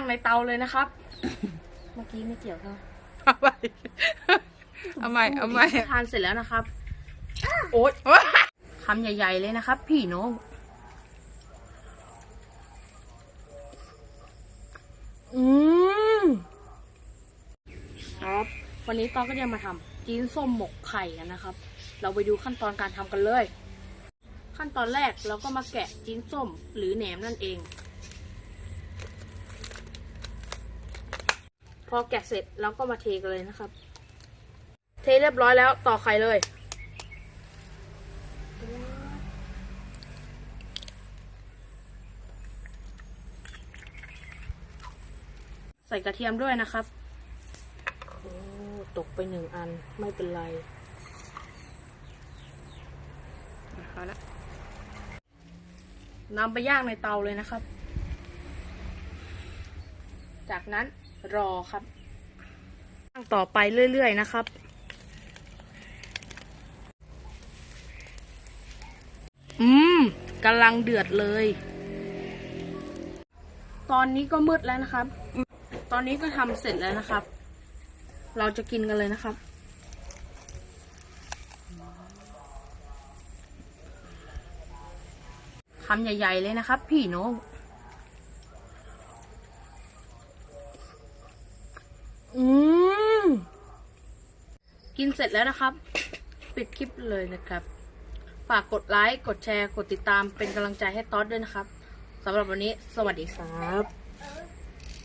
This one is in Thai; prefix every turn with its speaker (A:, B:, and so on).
A: างในเตาเลยนะครับ เมื่อกี้ไม่เกี่ยวใช่ไหม
B: เอาใหม่เอาใหม่เอาใหม่
A: ทานเสร็จแล้วนะครับ โอ๊ยคำใหญ่ ๆ เลยนะครับ พี่น้องอืมครับ วันนี้ตอนก็จะมาทำจีนส้มหมกไข่กันนะครับ เราไปดูขั้นตอนการทำกันเลย ขั้นตอนแรกเราก็มาแกะจีนส้มหรือแหนมนั่นเอง พอแกะเสร็จเราก็มาเทกันเลยนะครับ เทเรียบร้อยแล้วต่อไข่เลยใส่กระเทียมด้วยนะครับ โอ้ ตกไปหนึ่งอันไม่เป็นไร
B: เอาละ
A: นำไปย่างในเตาเลยนะครับ จากนั้น รอครับย่างต่อไปเรื่อยๆนะครับ อืมกำลังเดือดเลย ตอนนี้ก็มืดแล้วนะครับ ตอนนี้ก็ทำเสร็จแล้วนะครับ เราจะกินกันเลยนะครับคำใหญ่ ๆ เลยนะครับ พี่น้อง อืม กินเสร็จแล้วนะครับ ปิดคลิปเลยนะครับ ฝากกดไลค์ กดแชร์ กดติดตามเป็นกำลังใจให้ต๊อดด้วยนะครับสำหรับวันนี้ สวัสดีครับ